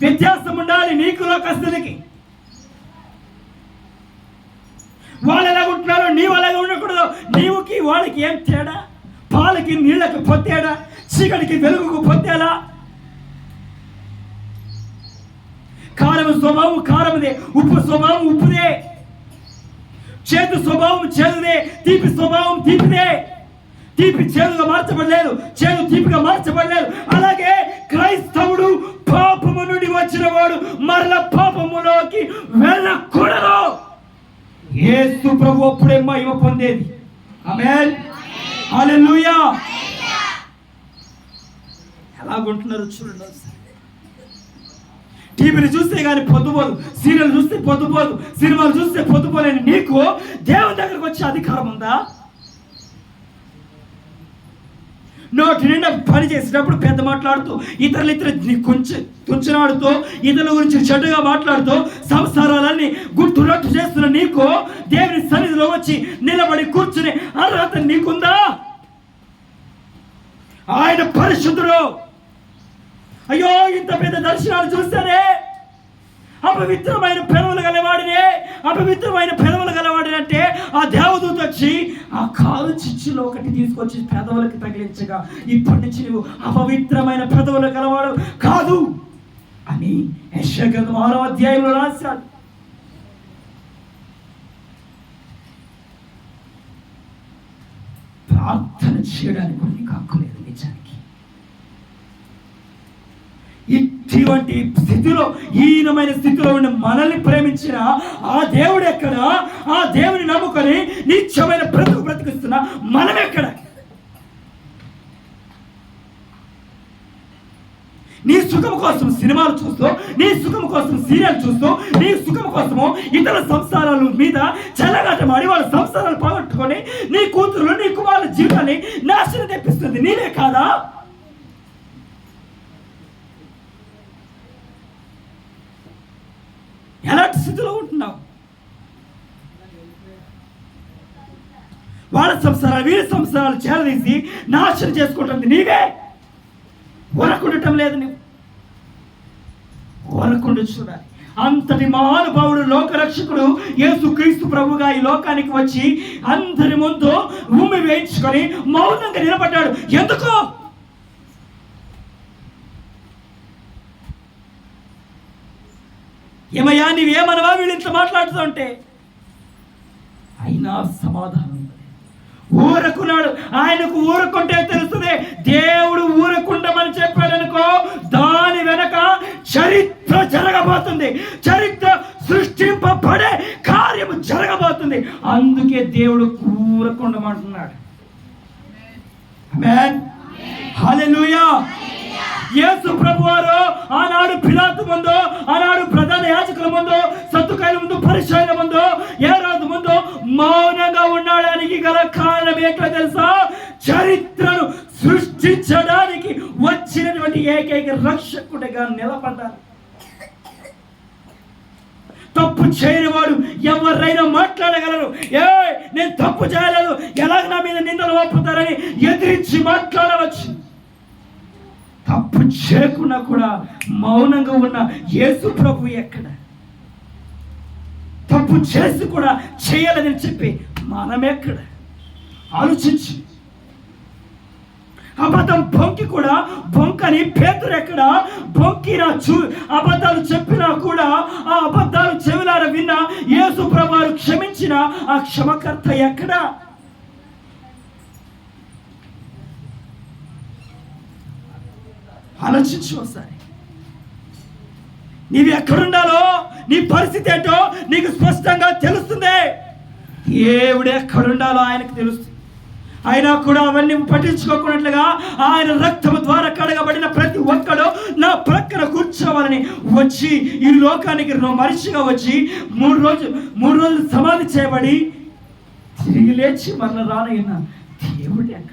వ్యత్యాసం ఉండాలి నీకు లోకస్తునికి. వాళ్ళు ఎలా ఉంటున్నారో నీవు అలాగే ఉండకూడదు. నీవుకి వాళ్ళకి ఏం తేడా? పాలకి నీళ్ళకి పొత్తేడా? చీకటికి వెలుగుకు పొత్తేలా? కారం స్వభావం కారమదే ఉప్పు స్వభావం ఉప్పుదే. చేదు స్వభావం చేదుదే తీపి స్వభావం తీపిదే. తీపి చేదుగా మార్చబడలేదు చేదు తీపిగా మార్చబడలేదు. అలాగే క్రైస్తవుడు పాపము నుండి వచ్చిన వాడు మరల పాపములోకి వెళ్ళకూడదు. యేసు ప్రభు అప్పుడే మహిమ పొందేది. ఆమేన్. హల్లెలూయా. ఎలాగుంటున్నారు చూడండి. టీవీని చూస్తే కానీ పొద్దుపోదు సీరియల్ చూస్తే పొద్దుపోదు సినిమాలు చూస్తే పొద్దుపోలేని నీకు దేవుని దగ్గరకు వచ్చే అధికారం ఉందా? నోటి నిండా పని చేసేటప్పుడు పెద్ద మాట్లాడుతూ ఇతరులు ఇతర కొంచెం తుంచినాడుతూ ఇతరుల గురించి చెడుగా మాట్లాడుతూ సంసారాలన్నీ గుర్తు చేస్తున్న నీకు దేవుని సన్నిధిలో వచ్చి నిలబడి కూర్చుని అర్హత నీకుందా? ఆయన పరిశుద్ధుడు. అయ్యో ఇంత పెద్ద దర్శనాలు చూస్తేనే అపవిత్రమైన పెదవులు గలవాడినే. అపవిత్రమైన పెదవులు గలవాడినంటే ఆ దేవదూత వచ్చి ఆ కాలు చిచ్చులో ఒకటి తీసుకొచ్చి పెదవులకు తగిలించగా ఇప్పటి నుంచి నువ్వు అపవిత్రమైన పెదవులు గలవాడు కాదు అని యశగ్రంథం ఆరో అధ్యాయంలో రాశాడు. ప్రార్థన చేయడానికి కొన్ని నీకు ఇటువంటి స్థితిలో హీనమైన స్థితిలో ఉన్న మనల్ని ప్రేమించిన ఆ దేవుడు ఎక్కడ? ఆ దేవుని నమ్ముకొని నిత్యమైన బ్రతుకు బ్రతికిస్తున్న మనం ఎక్కడ? నీ సుఖం కోసం సినిమాలు చూస్తూ నీ సుఖం కోసం సీరియల్ చూస్తూ నీ సుఖం కోసము ఇతర సంసారాల మీద చెల్లగాటమాడి వాళ్ళ సంసారాలు పోగొట్టుకొని నీ కూతురు నీ కుమారుల జీవితాన్ని నాశనం తెప్పిస్తుంది. నీవే కాదా? పరిస్థితిలో స్థితిలో ఉంటున్నావు వాళ్ళ సంసారాలు వీళ్ళ సంసారాలు చేరదీసి నాశనం చేసుకుంటుంది నీవే. వరకుండటం లేదు నువ్వు వరకుండు చూడాలి. అంతటి మహానుభావుడు లోకరక్షకుడు యేసు క్రీస్తు ప్రభుగా ఈ లోకానికి వచ్చి అందరి ముందు భూమి వేయించుకొని మౌనంగా నిలబడ్డాడు. ఎందుకో? ఏమయ్యా నీవేమనవా వీళ్ళు ఇంత మాట్లాడుతూ ఉంటే అయినా సమాధానం. ఊరకున్నాడు. ఆయనకు ఊరుకుంటే తెలుస్తుంది దేవుడు ఊరకుండమని చెప్పాడనుకో దాని వెనక చరిత్ర జరగబోతుంది. చరిత్ర సృష్టింపబడే కార్యము జరగబోతుంది. అందుకే దేవుడు ఊరకుండమంటున్నాడు. ఆమేన్ యేసు ప్రభు ప్రభువారు ఆనాడు పిలాతు ముందు ఆనాడు ప్రధాన యాజకుల ముందు సత్తుకాయల ముందు పరిశోధన ముందు ఏ రోజు ముందు మౌనంగా ఉండడానికి గల కారణం ఏంటో తెలుసా? చరిత్రను సృష్టించడానికి వచ్చినటువంటి ఏకైక రక్షకుడిగా నిలబడ్డారు తప్పు చేయని వాడు ఎవరైనా మాట్లాడగలరు. ఏ నేను తప్పు చేయలేదు. ఎలాగ నా మీద నిందలు ఒప్పుతారని ఎదిరించి మాట్లాడవచ్చు. తప్పు చేయకుండా కూడా మౌనంగా ఉన్న యేసు ప్రభు ఎక్కడ? తప్పు చేసి కూడా చేయాలని చెప్పి మనం ఎక్కడ? ఆలోచించి. అబద్ధం బొంకి కూడా బొంకని పేతురు ఎక్కడ? బొంకినా చూ అబద్ధాలు చెప్పినా కూడా ఆ అబద్ధాలు చెవిలార విన్నా యేసు ప్రభువారు క్షమించిన ఆ క్షమకర్త ఎక్కడ? ఆలోచించు ఒకసారి నీవు ఎక్కడుండాలో నీ పరిస్థితి ఏంటో నీకు స్పష్టంగా తెలుస్తుంది. దేవుడు ఎక్కడుండాలో ఆయనకు తెలుస్తుంది. అయినా కూడా అవన్నీ పట్టించుకోకున్నట్లుగా ఆయన రక్తము ద్వారా కడగబడిన ప్రతి ఒక్కడు నా ప్రక్కన కూర్చోవాలని వచ్చి ఈ లోకానికి మనిషిగా వచ్చి మూడు రోజులు మూడు రోజులు సమాధి చేయబడి తిరిగి లేచి మరల రానయ్యిన దేవుడు ఎక్కడ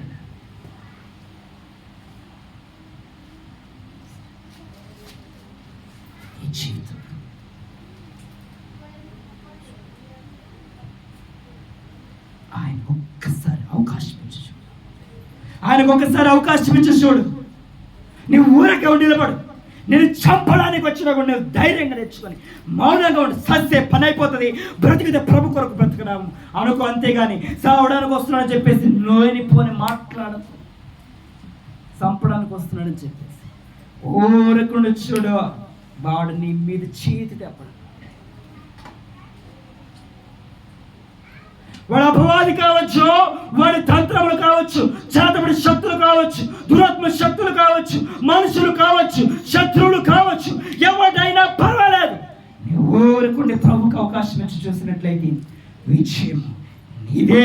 ఈ జీవితం ఆయన ఒక్కసారి అవకాశం ఇచ్చి చూడు. ఆయనకు ఒక్కసారి అవకాశం ఇచ్చి చూడు. నువ్వు ఊరకే నిలబడు. నేను చంపడానికి వచ్చినా కూడా నువ్వు ధైర్యంగా నేర్చుకొని మౌనంగా ఉండి సస్తే పని అయిపోతుంది. బ్రతికితే ప్రభు కొరకు బ్రతకడాము అనుకో అంతేగాని సావడానికి వస్తున్నాడని చెప్పేసి నోయని పోని మాట్లాడు. చంపడానికి వస్తున్నాడని చెప్పేసి. ఊరకుండా చూడు. వాడు నీ మీద చేతి తెప్పడు. వాడు అపవాది కావచ్చు వాడి తంత్రములు కావచ్చు చేతబడి శక్తులు కావచ్చు దురాత్మ శక్తులు కావచ్చు మనుషులు కావచ్చు శత్రువులు కావచ్చు ఎవడైనా పర్వాలేదు. ఊరుకుండి ప్రముఖ అవకాశం ఇచ్చి చూసినట్లయితే విజయం ఇదే